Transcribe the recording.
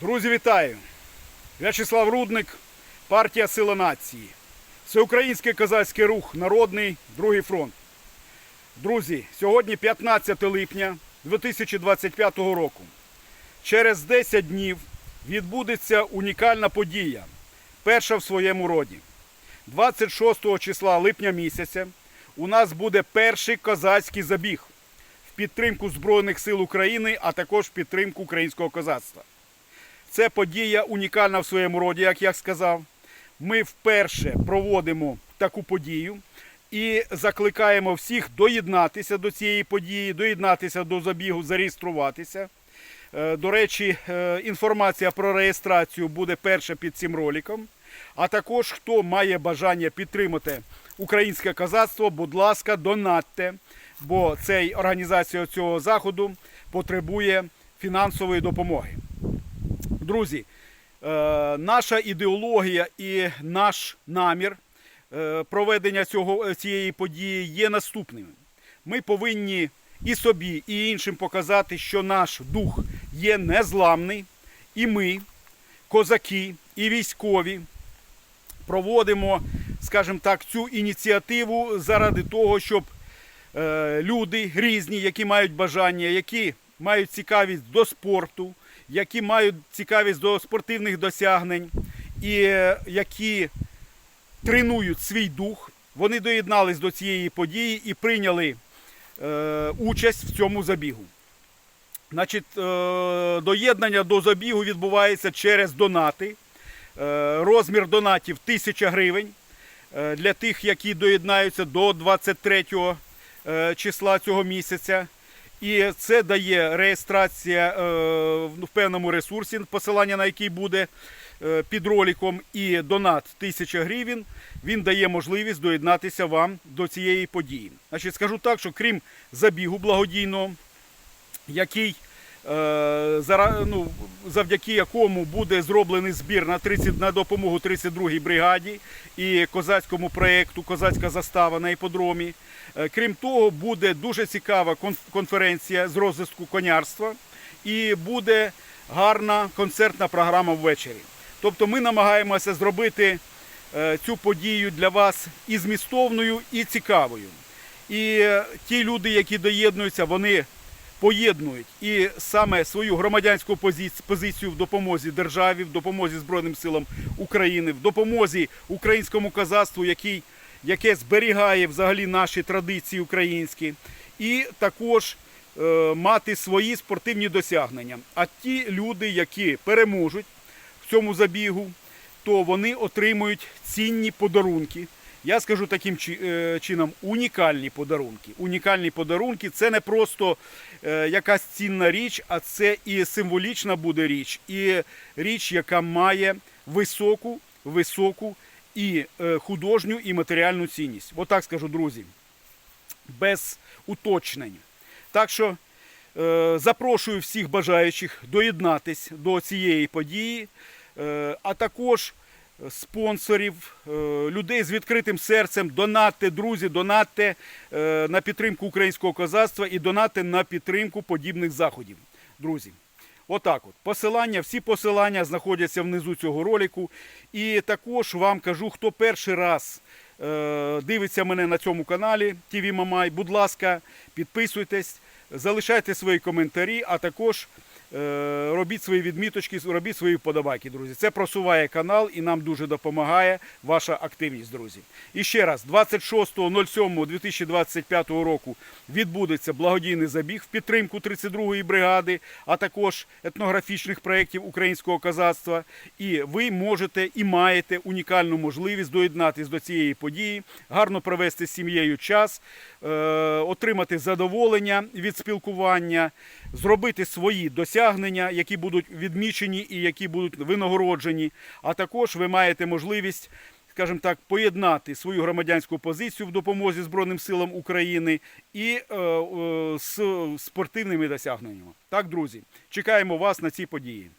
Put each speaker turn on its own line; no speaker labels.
Друзі, вітаю! В'ячеслав Рудник, партія Сила нації. Всеукраїнський козацький рух Народний Другий фронт. Друзі, сьогодні 15 липня 2025 року. Через 10 днів відбудеться унікальна подія, перша в своєму роді. 26 числа липня місяця у нас буде перший козацький забіг в підтримку Збройних сил України, а також в підтримку українського козацтва. Це подія унікальна в своєму роді, як я сказав. Ми вперше проводимо таку подію і закликаємо всіх доєднатися до цієї події, доєднатися до забігу, зареєструватися. Е, До речі, е, інформація про реєстрацію буде перша під цим роликом. А також, хто має бажання підтримати українське козацтво, будь ласка, донатьте, бо цей організація цього заходу потребує фінансової допомоги. Друзі, е, наша ідеологія і наш намір е, проведення цього, цієї події є наступними. Ми повинні і собі, і іншим показати, що наш дух є незламний, і ми, козаки і військові, проводимо, скажімо так, цю ініціативу заради того, щоб е, люди різні, які мають бажання, які мають цікавість до спорту, які мають цікавість до спортивних досягнень і е, які тренують свій дух, вони доєднались до цієї події і прийняли е, участь в цьому забігу. Значить, е, доєднання до забігу відбувається через донати. Е, розмір донатів 1000 гривень е, для тих, які доєднаються до 23 е, числа цього місяця. І це дає реєстрація е, в певному ресурсі, посилання на який буде е, під роликом, і донат 1000 гривень. Він дає можливість доєднатися вам до цієї події. Значить, скажу так, що крім забігу благодійного, який е, ну, завдяки якому буде зроблений збір на 30 на допомогу 32-й бригаді і козацькому проєкту Козацька застава на іподромі. Е, Крім того, буде дуже цікава конференція з розвитку конярства і буде гарна концертна програма ввечері. Тобто ми намагаємося зробити е, цю подію для вас і змістовною, і цікавою. І е, ті люди, які доєднуються, вони поєднують і саме свою громадянську позицію в допомозі державі, в допомозі Збройним силам України, в допомозі українському козацтву, який, яке зберігає взагалі наші традиції українські, і також е, мати свої спортивні досягнення. А ті люди, які переможуть в цьому забігу, то вони отримують цінні подарунки. Я скажу таким е, чином унікальні подарунки. Унікальні подарунки це не просто е, якась цінна річ, а це і символічна буде річ, і річ, яка має високу, високу і е, художню і матеріальну цінність. Отак скажу, друзі, без уточнень. Так що запрошую всіх бажаючих доєднатись до цієї події, а також спонсорів, е, людей з відкритим серцем, донатьте, друзі, донатьте е, на підтримку українського козацтва і донатьте на підтримку подібних заходів. Друзі. Отак от. Посилання, всі посилання знаходяться внизу цього ролику. І також вам кажу, хто перший раз е, дивиться мене на цьому каналі TV Мамай, будь ласка, підписуйтесь, залишайте свої коментарі, а також робіть свої відміточки, робіть свої вподобайки, друзі. Це просуває канал і нам дуже допомагає ваша активність, друзі. І ще раз, 26.07.2025 року відбудеться благодійний забіг в підтримку 32-ї бригади, а також етнографічних проєктів українського козацтва. І ви можете і маєте унікальну можливість доєднатись до цієї події, гарно провести з сім'єю час, е, отримати задоволення від спілкування, зробити свої досягнення, які будуть відмічені і які будуть винагороджені. А також ви маєте можливість скажімо так, поєднати свою громадянську позицію в допомозі Збройним силам України і е, е, з спортивними досягненнями. Так, друзі, чекаємо вас на ці події.